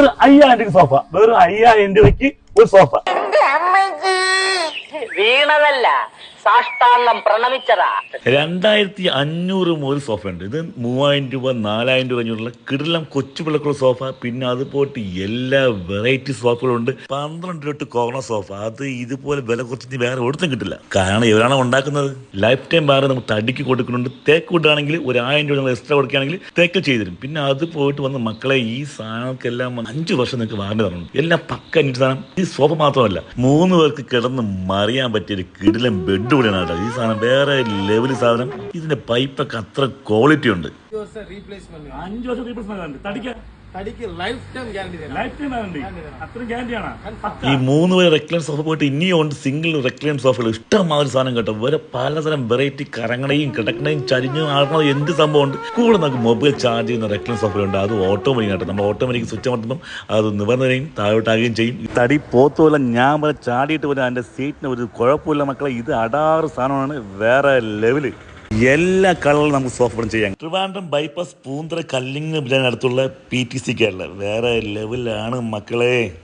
വെറും അയ്യായിരം രൂപ സോഫ വെറും അയ്യായിരം രൂപയ്ക്ക് ഒരു സോഫ വീണതല്ല സാഷ്ടാംഗം പ്രണമിച്ചതാ. രണ്ടായിരത്തി അഞ്ഞൂറ് മുതൽ സോഫ ഉണ്ട് ഇത് മൂവായിരം രൂപ നാലായിരം രൂപ അഞ്ഞൂറുള്ള കിടലം കൊച്ചു പിള്ളക്കുള്ള സോഫ. പിന്നെ അത് എല്ലാ വെറൈറ്റി സോഫകളുണ്ട്. പന്ത്രണ്ട് രൂപ കോർണർ സോഫ. അത് ഇതുപോലെ വില കുറച്ച് വേറെ ഒടുത്തും കിട്ടില്ല. കാരണം ഇവരാണ് ഉണ്ടാക്കുന്നത്? ലൈഫ് ടൈം വേറെ നമുക്ക് തടിക്ക് കൊടുക്കുന്നുണ്ട്. തേക്ക് വിടുകയാണെങ്കിൽ ഒരു ആയിരം രൂപ നമ്മൾ എക്സ്ട്രാ കൊടുക്കുകയാണെങ്കിൽ തേക്ക് ചെയ്തു തരും പിന്നെ അത് പോയിട്ട് വന്ന് മക്കളെ ഈ സാധനങ്ങൾക്കെല്ലാം അഞ്ച് വർഷം നിങ്ങൾക്ക് വാറണ്ടി തരണം എല്ലാം പക്ക അഞ്ച് സാധനം. ഈ സോഫ മാത്രമല്ല മൂന്ന് പേർക്ക് കിടന്ന് മറിയാൻ പറ്റിയ ഒരു കിടിലം ബെഡ് കൂടിയാണ് ഈ സാധനം വേറെ ലെവൽ സാധനം. ഇതിന്റെ പൈപ്പൊക്കെ അത്ര ക്വാളിറ്റി ഉണ്ട്. അഞ്ച് വർഷം റീപ്ലേസ്മെന്റ് തടിക്കാൻ തടിക്ക് ലൈഫ് ടൈം ഗ്യാരണ്ടി തരാം. ലൈഫ് ടൈം അത്ര ഗ്യാരണ്ടിയാണ് ഈ മൂന്ന് പേര് റെക്ലൈൻ സോഫ പോയിട്ട് ഇനിയും ഉണ്ട് സിംഗിൾ റെക്ലൈൻ സോഫകൾ ഇഷ്ടമാതിരി സാധനം കേട്ടോ. വേറെ പലതരം വെറൈറ്റി കറങ്ങണയും കിടക്കണയും ചരിഞ്ഞു ആടണതും എന്ത് സംഭവം ഉണ്ട്? കൂടെ നമുക്ക് മൊബൈൽ ചാർജ് ചെയ്യുന്ന റെക്ലൈൻ ഉണ്ട്. അത് ഓട്ടോമാറ്റിക് കേട്ടോ നമ്മൾ ഓട്ടോമാറ്റിക് സ്വിച്ച് അമർത്തുമ്പോൾ അത് നിവർന്നുകയും താഴോട്ടാകുകയും ചെയ്യും. ഈ തടി പോത്തുമല്ല ഞാൻ വരെ ചാടിയിട്ട് പോലും അതിന്റെ സീറ്റിന് ഒരു കുഴപ്പമില്ല മക്കളെ. ഇത് അടാറ് സാധനമാണ്. വേറെ ലെവൽ എല്ലാ കളറിലും നമുക്ക് സോഫ്റ്റ് ചെയ്യാം ട്രിവാൻഡ്രം ബൈപ്പാസ് പൂന്തറ കല്ലിങ് അടുത്തുള്ള പി ടി സി കേരള. വേറെ ലെവലാണ് മക്കളെ.